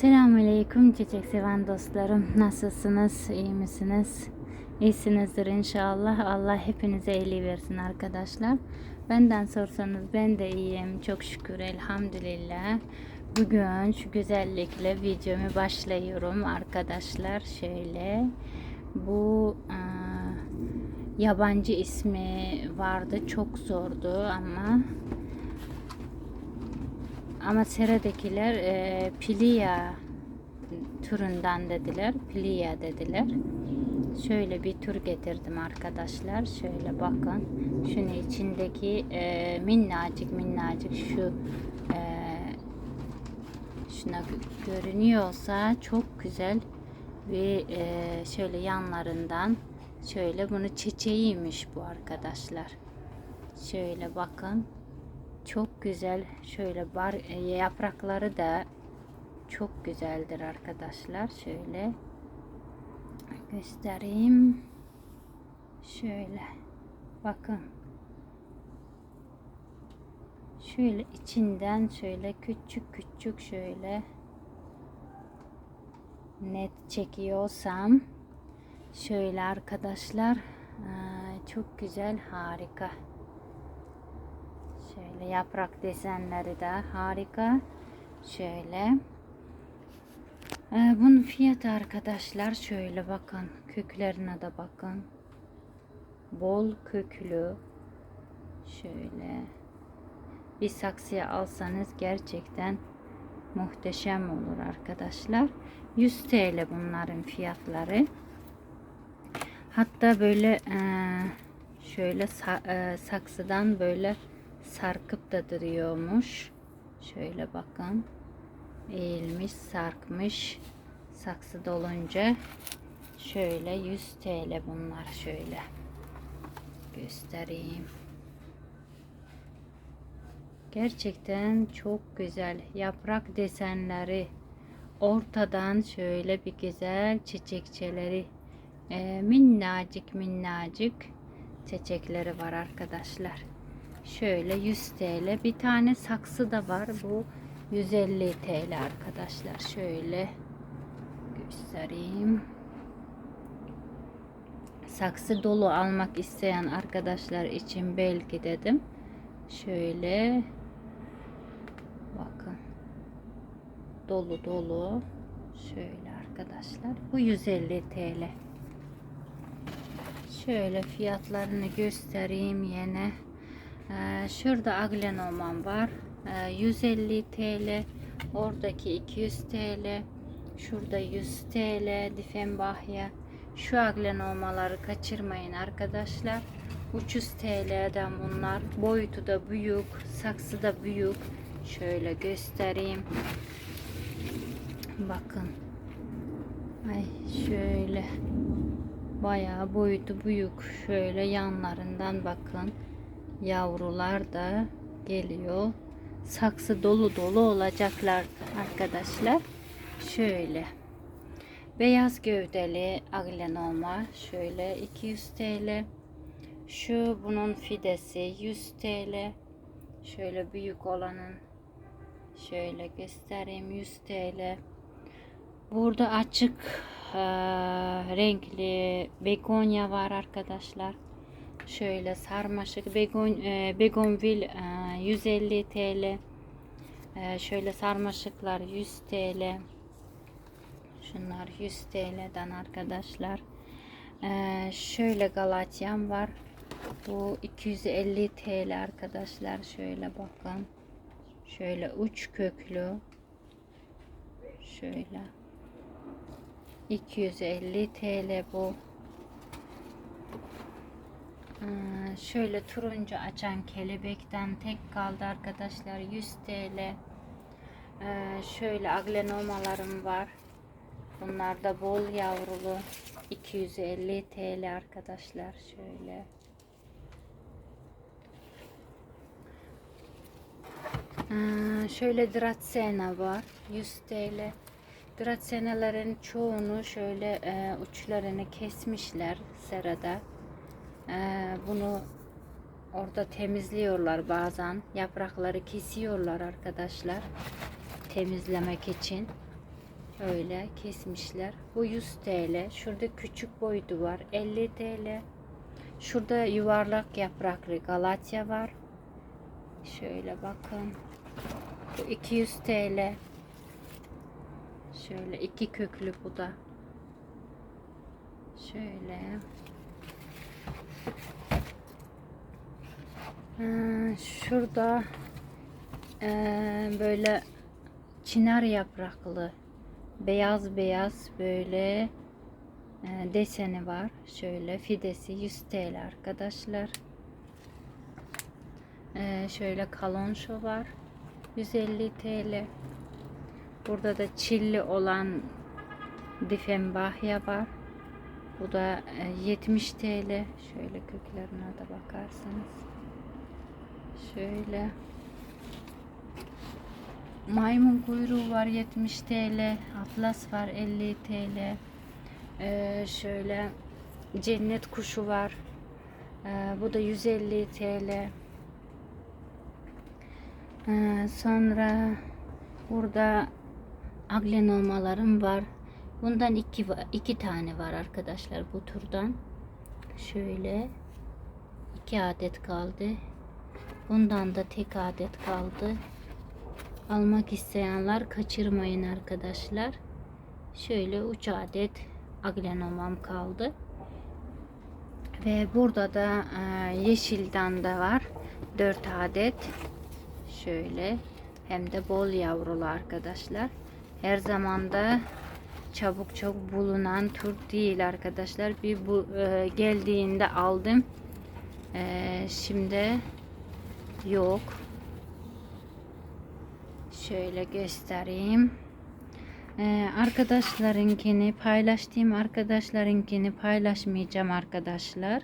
Selamünaleyküm çiçek seven dostlarım. Nasılsınız? İyi misiniz? İyisinizdir inşallah. Allah hepinize iyiliği versin arkadaşlar. Benden sorsanız ben de iyiyim. Çok şükür elhamdülillah. Bugün şu güzellikle videomu başlıyorum arkadaşlar. Şöyle bu aa, yabancı ismi vardı. Çok zordu ama ama Sera'dakiler e, Pilia türünden dediler. Pilia dediler. Şöyle bir tür getirdim arkadaşlar. Şöyle bakın. Şunun içindeki e, minnacık minnacık şu e, şuna gö- görünüyorsa çok güzel ve e, şöyle yanlarından şöyle bunu çiçeğiymiş bu arkadaşlar. Şöyle bakın. Çok güzel. Şöyle bar e, yaprakları da çok güzeldir arkadaşlar. Şöyle göstereyim. Şöyle bakın. Şöyle içinden şöyle küçük küçük şöyle net çekiyorsam şöyle arkadaşlar aa, çok güzel harika. Şöyle yaprak desenleri de harika. Şöyle. Ee, bunun fiyatı arkadaşlar şöyle bakın. Köklerine de bakın. Bol köklü. Şöyle. Bir saksıya alsanız gerçekten muhteşem olur arkadaşlar. 100 TL bunların fiyatları. Hatta böyle eee, şöyle eee, saksıdan böyle sarkıp da duruyormuş. Şöyle bakın. Eğilmiş, sarkmış. Saksı dolunca şöyle 100 TL bunlar şöyle. Göstereyim. Gerçekten çok güzel yaprak desenleri ortadan şöyle bir güzel çiçekçeleri e, minnacık minnacık çiçekleri var arkadaşlar. Şöyle 100 TL. Bir tane saksı da var. Bu 150 TL arkadaşlar. Şöyle göstereyim. Saksı dolu almak isteyen arkadaşlar için belki dedim. Şöyle bakın. Dolu dolu. Şöyle arkadaşlar. Bu 150 TL. Şöyle fiyatlarını göstereyim yine. Ee, şurada aglenoman var. Ee, 150 TL. Oradaki 200 TL. Şurada 100 TL. Difenbahya. Şu aglenomaları kaçırmayın arkadaşlar. 300 TL'den bunlar. Boyutu da büyük. Saksı da büyük. Şöyle göstereyim. Bakın. Ay şöyle. Bayağı boyutu büyük. Şöyle yanlarından bakın yavrular da geliyor. Saksı dolu dolu olacaklar arkadaşlar. Şöyle. Beyaz gövdeli aglenoma şöyle 200 TL. Şu bunun fidesi 100 TL. Şöyle büyük olanın şöyle göstereyim 100 TL. Burada açık eee, renkli begonya var arkadaşlar. Şöyle sarmaşık begon e, begonvil e, 150 TL. E, şöyle sarmaşıklar 100 TL. Şunlar 100 TL'den arkadaşlar. E, şöyle galatyam var. Bu 250 TL arkadaşlar. Şöyle bakın. Şöyle uç köklü. Şöyle. 250 TL bu. Şöyle turuncu açan kelebekten tek kaldı arkadaşlar 100 TL. Ee, şöyle aglenomalarım var. Bunlar da bol yavrulu 250 TL arkadaşlar şöyle. Şöyle Dratsena var 100 TL. Dratsenelerin çoğunu şöyle e, uçlarını kesmişler serada. Ee, bunu orada temizliyorlar bazen. Yaprakları kesiyorlar arkadaşlar. Temizlemek için. Öyle kesmişler. Bu 100 TL. Şurada küçük boydu var. 50 TL. Şurada yuvarlak yapraklı Galatya var. Şöyle bakın. Bu 200 TL. Şöyle iki köklü bu da. Şöyle. Ha, şurada eee, böyle çınar yapraklı beyaz beyaz böyle e, deseni var. Şöyle fidesi 100 TL arkadaşlar. E, şöyle kalonşo var. 150 TL. Burada da çilli olan difenbahya var. Bu da e, 70 TL. Şöyle köklerine de bakarsanız. Şöyle. Maymun kuyruğu var 70 TL. Atlas var 50 TL. Ee, şöyle cennet kuşu var. Ee, bu da 150 TL. Ee, sonra burada aglenomalarım var. Bundan iki, iki tane var arkadaşlar bu turdan. Şöyle iki adet kaldı. Bundan da tek adet kaldı. Almak isteyenler kaçırmayın arkadaşlar. Şöyle 3 adet aglenomam kaldı. Ve burada da e, yeşilden de var. 4 adet. Şöyle hem de bol yavrulu arkadaşlar. Her zaman da çabuk çok bulunan tur değil arkadaşlar. Bir bu e, geldiğinde aldım. E, şimdi yok. Şöyle göstereyim. Ee, arkadaşlarınkini paylaştığım arkadaşlarınkini paylaşmayacağım arkadaşlar.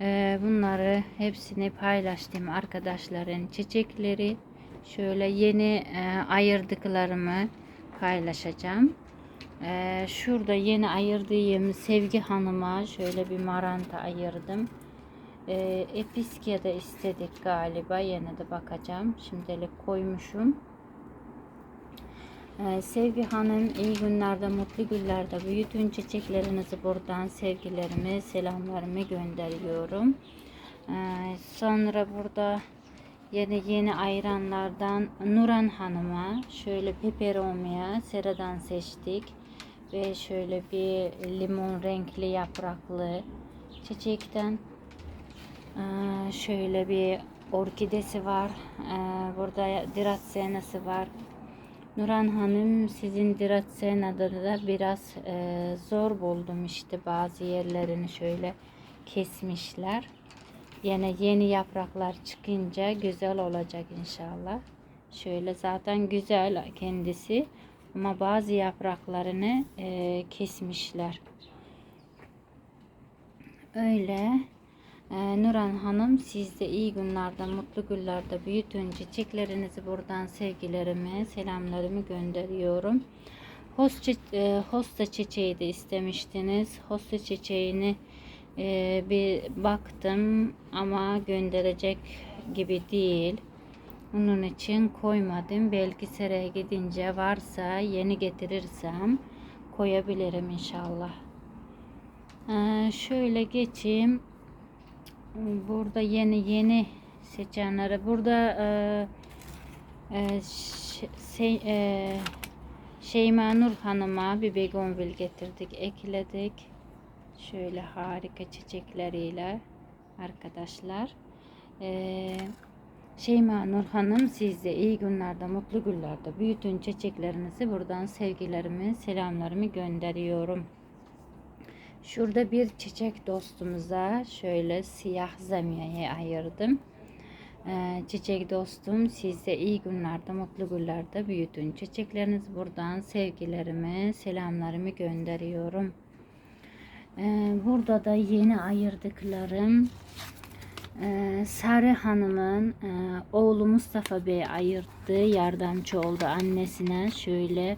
Ee, bunları hepsini paylaştım arkadaşların çiçekleri. Şöyle yeni e, ayırdıklarımı paylaşacağım. Ee, şurada yeni ayırdığım Sevgi Hanım'a şöyle bir maranta ayırdım. Ee, Episkya da istedik galiba. Yine de bakacağım. Şimdilik koymuşum. Ee, Sevgi Hanım iyi günlerde, mutlu günlerde büyütün çiçeklerinizi buradan sevgilerimi, selamlarımı gönderiyorum. Ee, sonra burada yeni yeni ayranlardan Nuran Hanım'a şöyle peperomia seradan seçtik ve şöyle bir limon renkli yapraklı çiçekten şöyle bir orkidesi var. Burada diratsenası var. Nuran Hanım sizin Diratsena'da da biraz zor buldum işte bazı yerlerini şöyle kesmişler. Yine yeni yapraklar çıkınca güzel olacak inşallah. Şöyle zaten güzel kendisi ama bazı yapraklarını e, kesmişler. Öyle. Ee, Nuran Hanım siz de iyi günlerde, mutlu günlerde büyütün çiçeklerinizi buradan sevgilerimi, selamlarımı gönderiyorum. Hosta, e, hosta çiçeği de istemiştiniz. Hosta çiçeğini e, bir baktım ama gönderecek gibi değil. Onun için koymadım. Belki seraya gidince varsa yeni getirirsem koyabilirim inşallah. Ee, şöyle geçeyim. Burada yeni yeni seçenlere burada e, e, şey, e, Şeyma Nur Hanım'a bir begonvil getirdik, ekledik. Şöyle harika çiçekleriyle arkadaşlar. E, Şeyma Nur Hanım siz de iyi günlerde, mutlu günlerde büyütün çiçeklerinizi buradan sevgilerimi, selamlarımı gönderiyorum. Şurada bir çiçek dostumuza şöyle siyah zamiyayı ayırdım. Ee, çiçek dostum siz de iyi günlerde, mutlu günlerde büyütün. Çiçekleriniz buradan sevgilerimi, selamlarımı gönderiyorum. Ee, burada da yeni ayırdıklarım ee, Sarı Hanım'ın e, oğlu Mustafa Bey ayırttı. Yardımcı oldu annesine. Şöyle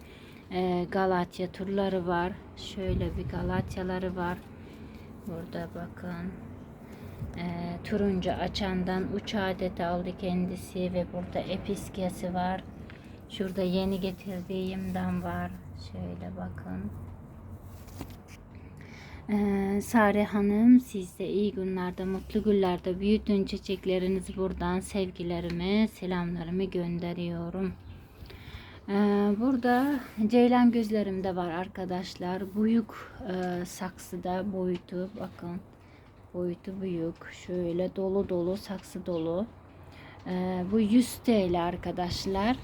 Galatya turları var. Şöyle bir Galatyaları var. Burada bakın. Turuncu açandan 3 adet aldı kendisi ve burada episkiyası var. Şurada yeni getirdiğimden var. Şöyle bakın. Ee, Sare Hanım siz de iyi günlerde, mutlu günlerde büyütün çiçeklerinizi buradan sevgilerimi, selamlarımı gönderiyorum. Ee, burada ceylan gözlerim de var arkadaşlar. Büyük e, saksıda boyutu bakın. Boyutu büyük. Şöyle dolu dolu saksı dolu. Ee, bu 100 TL arkadaşlar.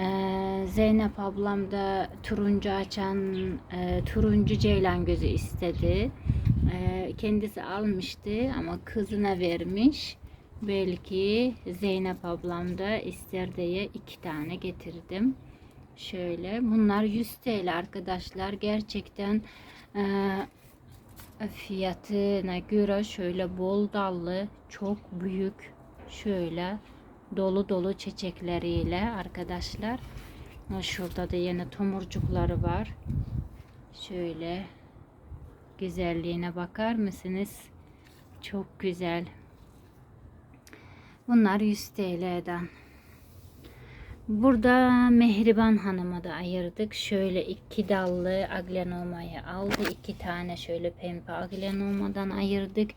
Ee, Zeynep ablam da turuncu açan e, turuncu ceylan gözü istedi. Ee, kendisi almıştı ama kızına vermiş. Belki Zeynep ablam da ister diye iki tane getirdim. Şöyle bunlar 100 TL arkadaşlar. Gerçekten e, fiyatına göre şöyle bol dallı çok büyük şöyle dolu dolu çiçekleriyle arkadaşlar. Şurada da yine tomurcukları var. Şöyle güzelliğine bakar mısınız? Çok güzel. Bunlar 100 TL'den. Burada Mehriban Hanım'a da ayırdık. Şöyle iki dallı aglenomayı aldı. iki tane şöyle pembe aglenomadan ayırdık.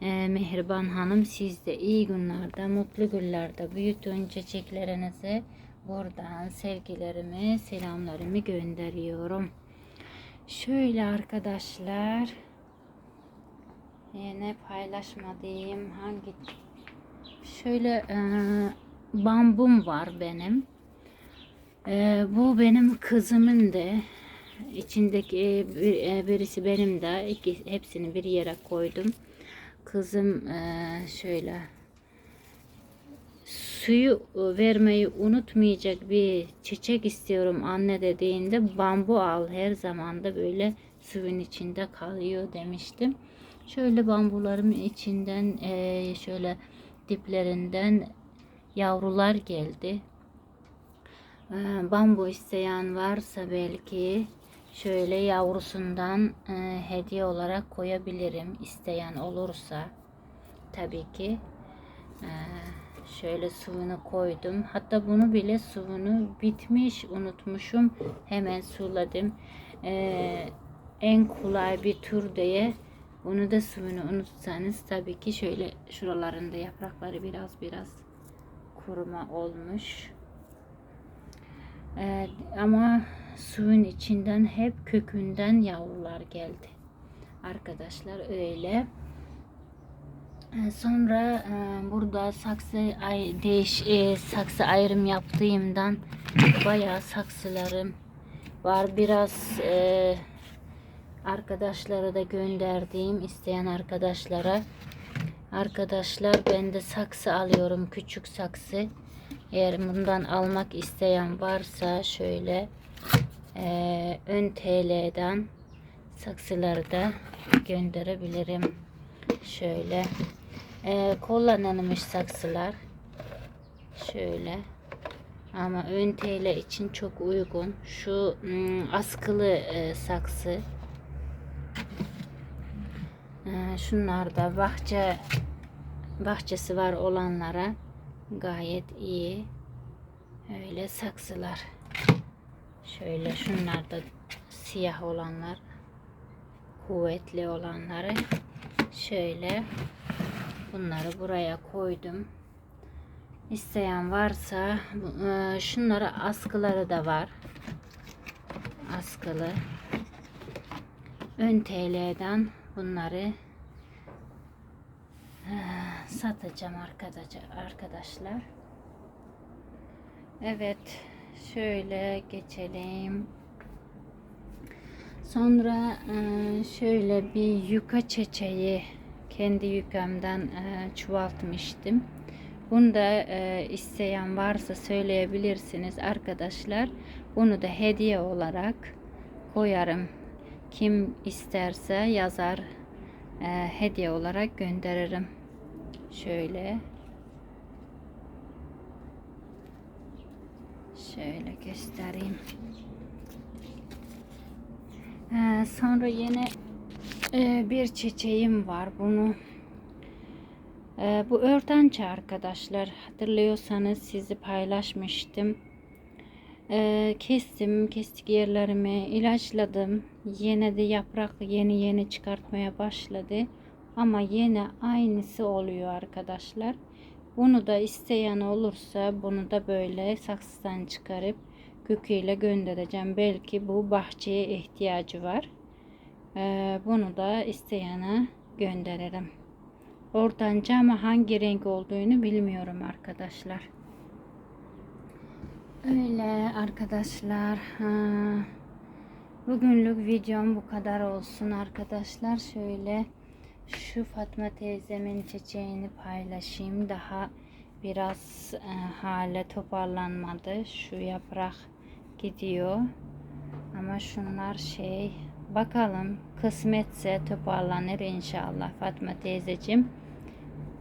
Ee, Mehriban Hanım siz de iyi günlerde, mutlu günlerde büyütün çiçeklerinizi. Buradan sevgilerimi, selamlarımı gönderiyorum. Şöyle arkadaşlar. Yine paylaşmadığım hangi şöyle e, bambum var benim. E, bu benim kızımın da içindeki bir, e, birisi benim de iki, hepsini bir yere koydum. Kızım e, şöyle suyu vermeyi unutmayacak bir çiçek istiyorum anne dediğinde bambu al her zaman da böyle suyun içinde kalıyor demiştim. Şöyle bambularımın içinden e, şöyle diplerinden yavrular geldi. E, bambu isteyen varsa belki şöyle yavrusundan e, hediye olarak koyabilirim isteyen olursa tabii ki. E, şöyle suyunu koydum. Hatta bunu bile suyunu bitmiş unutmuşum. Hemen suladım. Ee, en kolay bir tür diye bunu da suyunu unutsanız tabii ki şöyle şuralarında yaprakları biraz biraz kuruma olmuş. Ee, ama suyun içinden hep kökünden yavrular geldi. Arkadaşlar öyle. Ee, Sonra e, burada saksı ay, değiş e, saksı ayrım yaptığımdan bayağı saksılarım var. Biraz e, arkadaşlara da gönderdiğim isteyen arkadaşlara arkadaşlar ben de saksı alıyorum küçük saksı. Eğer bundan almak isteyen varsa şöyle e, ön TL'den saksıları da gönderebilirim. Şöyle e, kullanılmış saksılar. Şöyle. Ama ön TL için çok uygun. Şu ım, askılı e, saksı. E, şunlar da bahçe bahçesi var olanlara gayet iyi. Öyle saksılar. Şöyle şunlar da siyah olanlar kuvvetli olanları şöyle bunları buraya koydum. İsteyen varsa e, şunlara askıları da var. Askılı. Ön TL'den bunları satacağım arkadaşlar. Evet. Şöyle geçelim. Sonra e, şöyle bir yuka çiçeği kendi yükümden e, çoğaltmıştım. Bunu da e, isteyen varsa söyleyebilirsiniz arkadaşlar. Bunu da hediye olarak koyarım. Kim isterse yazar hediye olarak gönderirim. Şöyle. Şöyle göstereyim. Ee, sonra yine e, bir çiçeğim var. Bunu e, bu örtençe arkadaşlar hatırlıyorsanız sizi paylaşmıştım. Ee, kestim, kestik yerlerimi, ilaçladım. Yine de yaprak yeni yeni çıkartmaya başladı. Ama yine aynısı oluyor arkadaşlar. Bunu da isteyen olursa bunu da böyle saksıdan çıkarıp köküyle göndereceğim. Belki bu bahçeye ihtiyacı var. Ee, bunu da isteyene gönderirim. Ortanca ama hangi renk olduğunu bilmiyorum arkadaşlar. Öyle arkadaşlar. Ha. Bugünlük videom bu kadar olsun arkadaşlar. Şöyle şu Fatma teyzemin çiçeğini paylaşayım. Daha biraz e, hale toparlanmadı. Şu yaprak gidiyor. Ama şunlar şey bakalım kısmetse toparlanır inşallah Fatma teyzeciğim.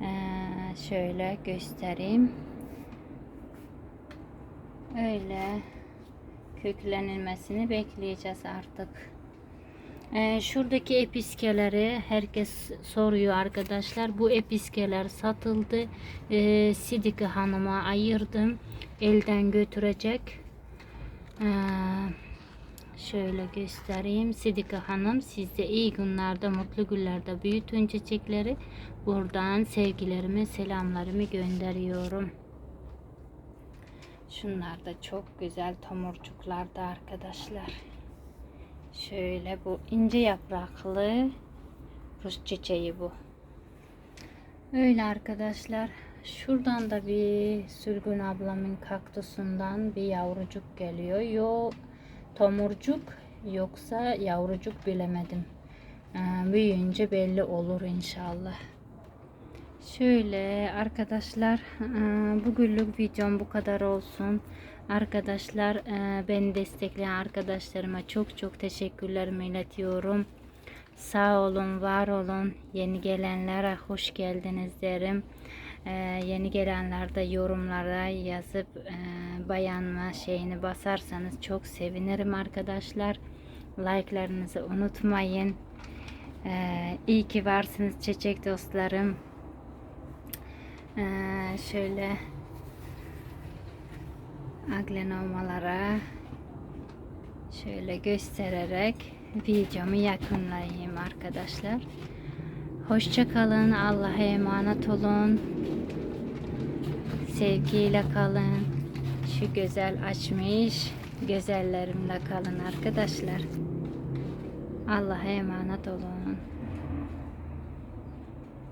Ee, şöyle göstereyim. Öyle köklenilmesini bekleyeceğiz artık. Ee, şuradaki episkeleri herkes soruyor arkadaşlar. Bu episkeler satıldı. Ee, Sidike Hanım'a ayırdım. Elden götürecek. Ee, şöyle göstereyim. Sidike Hanım sizde iyi günlerde, mutlu günlerde büyütün çiçekleri. Buradan sevgilerimi, selamlarımı gönderiyorum. Şunlar da çok güzel tomurcuklarda arkadaşlar. Şöyle bu ince yapraklı Rus çiçeği bu. Öyle arkadaşlar. Şuradan da bir sürgün ablamın kaktüsünden bir yavrucuk geliyor. Yo tomurcuk yoksa yavrucuk bilemedim. Ee, büyüyünce belli olur inşallah. Şöyle arkadaşlar e, bugünlük videom bu kadar olsun. Arkadaşlar e, beni destekleyen arkadaşlarıma çok çok teşekkürlerimi iletiyorum. Sağ olun, var olun. Yeni gelenlere hoş geldiniz derim. E, yeni gelenler de yorumlara yazıp bayanma şeyini basarsanız çok sevinirim arkadaşlar. Like'larınızı unutmayın. İyi ki varsınız çiçek dostlarım. Ee, şöyle aglenomalara şöyle göstererek videomu yakınlayayım arkadaşlar. Hoşça kalın. Allah'a emanet olun. Sevgiyle kalın. Şu güzel açmış güzellerimle kalın arkadaşlar. Allah'a emanet olun.